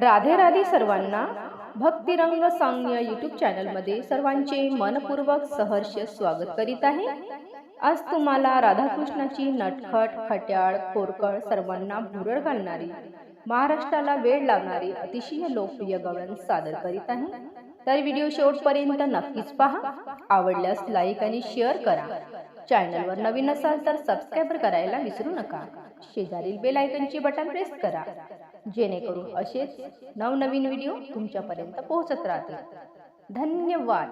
राधे राधे सर्वांना भक्तिरंग संज्ञ यूट्यूब चॅनलमध्ये सर्वांचे मनपूर्वक सहर्ष स्वागत करीत आहे. आज तुम्हाला राधाकृष्णाची नटखट खट्याळ खोरकळ सर्वांना भुरळ घालणारी महाराष्ट्राला वेळ लागणारी अतिशय लोकप्रिय गवळण सादर करीत आहे. तर व्हिडिओ शेवटपर्यंत नक्कीच पहा. आवडल्यास लाईक आणि शेअर करा. चॅनलवर नवीन असाल तर सबस्क्राईब करायला विसरू नका. शेजारील बेल आयकनचे बटन प्रेस करा. जेणेकरून असेच नवनवीन व्हिडिओ तुमच्यापर्यंत पोहोचत राहतील. धन्यवाद.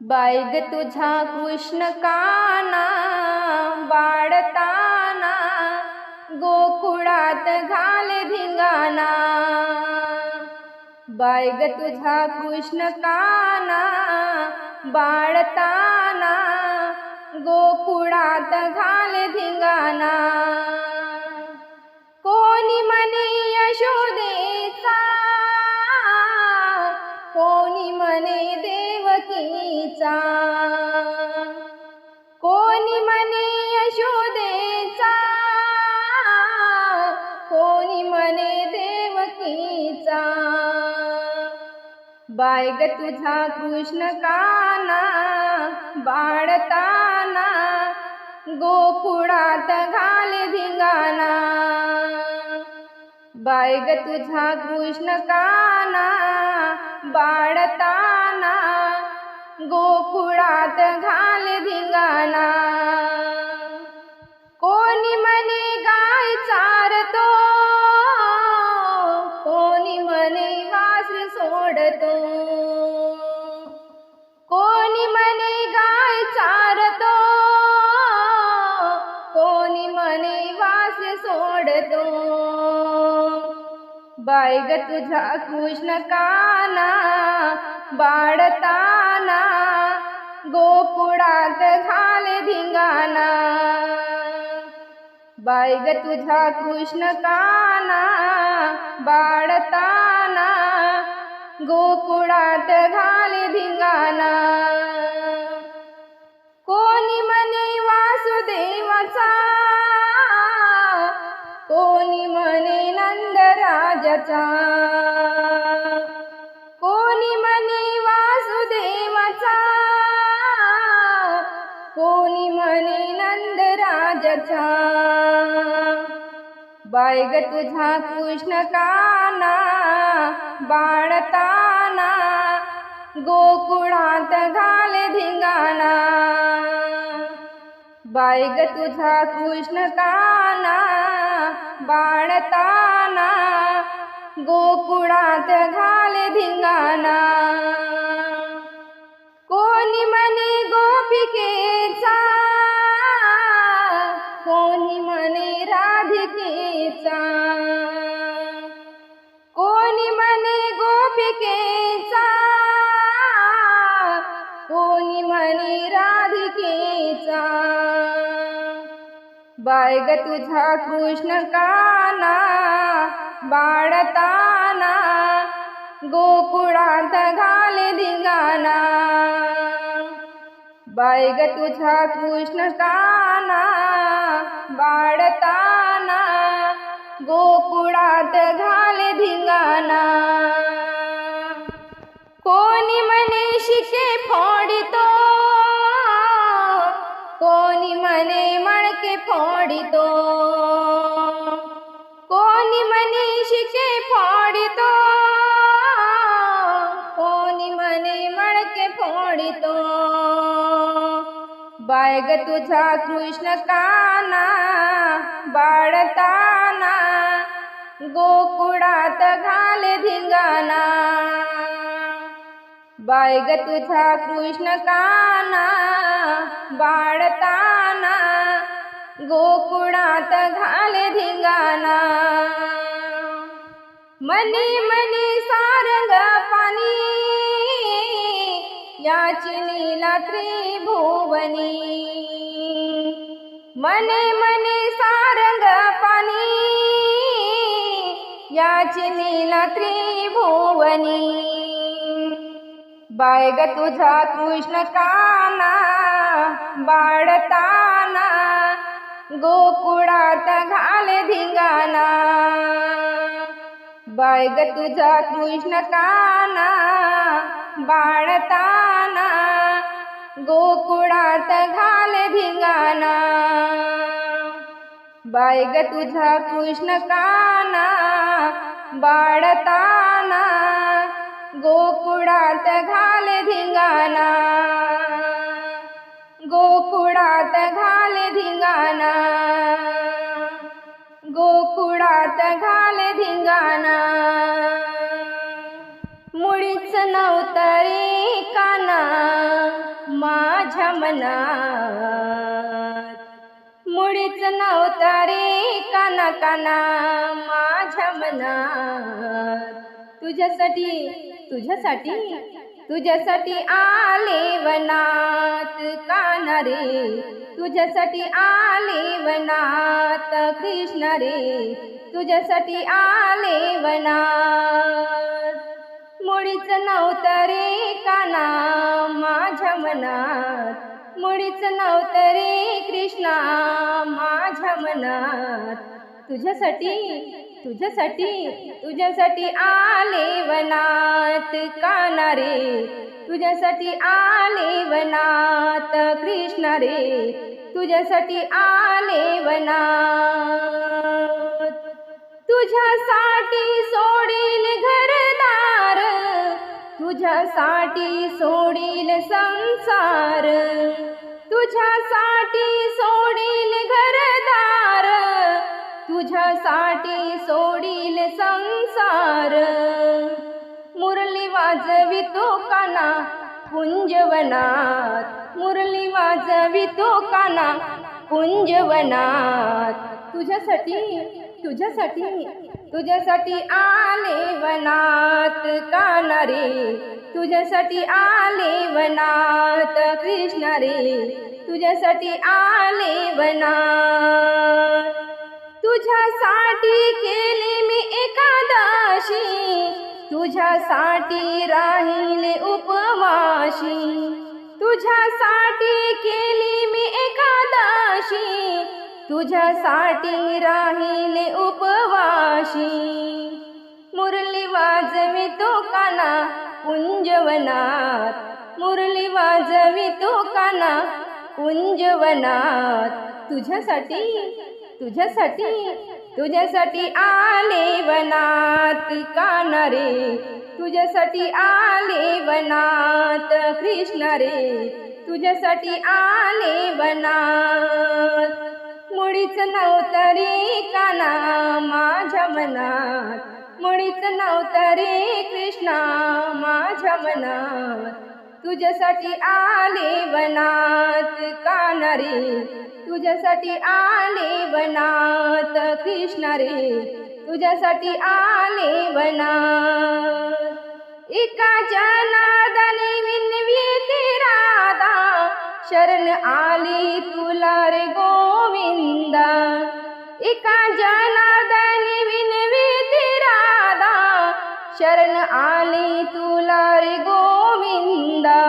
बायग तुझा कृष्ण काना बाळताना गोकुळात घाल धिंगाणा. बायग तुझा कृष्ण काना बाळताना गोकुळात घाल धिंगाणा. बायग तुझा कृष्ण काना बाळताना गोकुळात घाल धिंगाना बायग तुझा कृष्ण काना बाळताना गोकुळात घाल धिंगाना बायग तुझा कृष्ण काना बाळताना गोकुळात घाल धिंगाणा. ग तुझा कृष्ण काना बाळताना गोकुळात घाले धिंगाणा. कोणी म्हणे वासुदेवाचा वासुदेवाचा कोणी म्हणे वासुदेवाचा कोणी म्हणे नंदराजाचा बायग तुझा कृष्ण काना बाळताना गोकुळात घाल धिंगाणा. बायग तुझा कृष्ण काना बाळताना गोकुळात घाल धिंगाणा. कोणी म्हणे गोपिकेचा कोणी म्हणे राधिकेचा. कोणी म्हणे गोपिकेचा कोणी म्हणे राधिकेचा. बायग तुझा कृष्ण काना बाळताना गोकुळात घाल धिंगाणा. बायग तुझा कृष्ण काना बाळताना गोकुळात घाल धिंगाणा. बायग तुझा कृष्ण काना बाळताना गोकुळात घाले धिंगाणा. बायग तुझा कृष्ण काना बाळताना गोकुळात घाले धिंगाणा. मनी मनी सारंग पाणी. याची नीला त्रिभुवनी. मने मने सारंग पाणी याची नीला त्रिभुवनी. बायग तुझा कृष्ण काना बाळताना गोकुळात घाल धिंगाना बायग तुझा कृष्ण काना बाळताना गोकुळात घाल धिंगाणा. बायग तुझा कृष्ण काना बाळताना मनात. मुळीच नव्हता रे काना काना माझ्या मनात. तुझ्यासाठी तुझ्यासाठी तुझ्यासाठी आले वनात. काना रे? तुझ्यासाठी आले वनात. कृष्ण रे तुझ्यासाठी आले वनात. मुळीच नव्हतं रे काना माझ्या मनात. मुळीच नव्हतं रे कृष्णा माझ्या मनात. तुझ्यासाठी तुझ्यासाठी तुझ्यासाठी आले वनात काना रे. तुझ्यासाठी आले वनात कृष्ण रे. तुझ्यासाठी आले वनात. तुझ्यासाठी सोडील घरदार. तुझ्यासाठी सोडील संसार. तुझ्यासाठी सोडील घरदार तुझ्यासाठी सोडील संसार. मुरली वाजवितो काना कुंजवनात मुरली वाजवितो काना कुंजवनात तुझ्यासाठी तुझ्यासाठी तुझ्यासाठी आले वनात काना रे तुझ्यासाठी आले वनात कृष्ण रे तुझ्यासाठी आले वनात तुझ्यासाठी केले मी एकादशी. तुझ्यासाठी राहिले उपवाशी. तुझ्यासाठी केली मी एकादशी. तुझ्यासाठी राहिले उपवाशी. मुरली वाजवी तो काना कुंजवनात मुरली वाजवी तो काना कुंजवनात. तुझ्यासाठी तुझ्यासाठी तुझ्यासाठी आले वनात काना रे. तुझ्यासाठी आले वनात कृष्ण रे. तुझ्यासाठी आले वनात. मुळीच नव्हतं रे काना माझ्या मनात. मुळीच नव्हतं रे कृष्णा माझ्या मनात. तुझ्यासाठी आले वनात काना तुझ्यासाठी आले वनात कृष्ण रे तुझ्यासाठी आले वनात. एका नादाने विनवी ती राधा. शरण आली तुला रे गोविंदा. एका नादाने विनवी ती राधा. शरण आली तुला रे गोविंदा.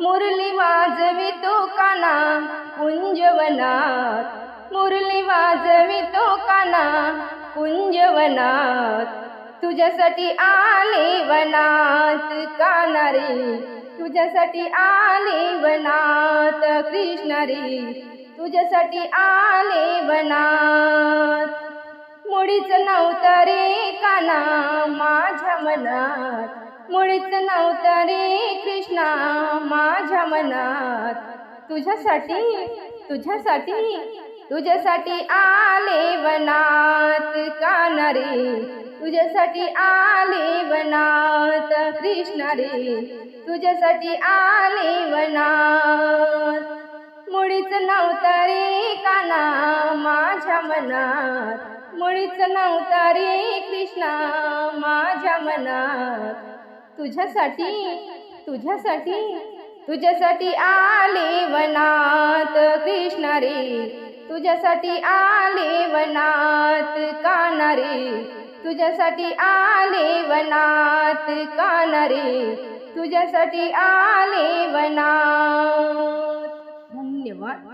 मुरली वाजवी तो काना कुंजवनात. मुरली वाजवी तो काना कुंजवनात. तुझ्यासाठी आले वनात काना रे तुझ्यासाठी आले वनात कृष्ण रे. तुझ्यासाठी आले वनात. मुडीच नव्हतं रे काना मनात. मुळीच नव्हतं रे कृष्णा माझ्या मनात. तुझ्यासाठी तुझ्यासाठी तुझ्यासाठी आले वनात काना रे? तुझ्यासाठी आले वनात कृष्ण रे. तुझ्यासाठी आले वनात. मुळीच नव्हतं रे काना माझ्या मनात. मुळीच नव्हता रे कृष्णा माझ्या मनात. तुझ्यासाठी तुझ्यासाठी तुझ्यासाठी आले वनात कृष्णा रे. तुझ्यासाठी आले वनात काना रे. तुझ्यासाठी आले वनात काना रे. तुझ्यासाठी आले वनात. धन्यवाद.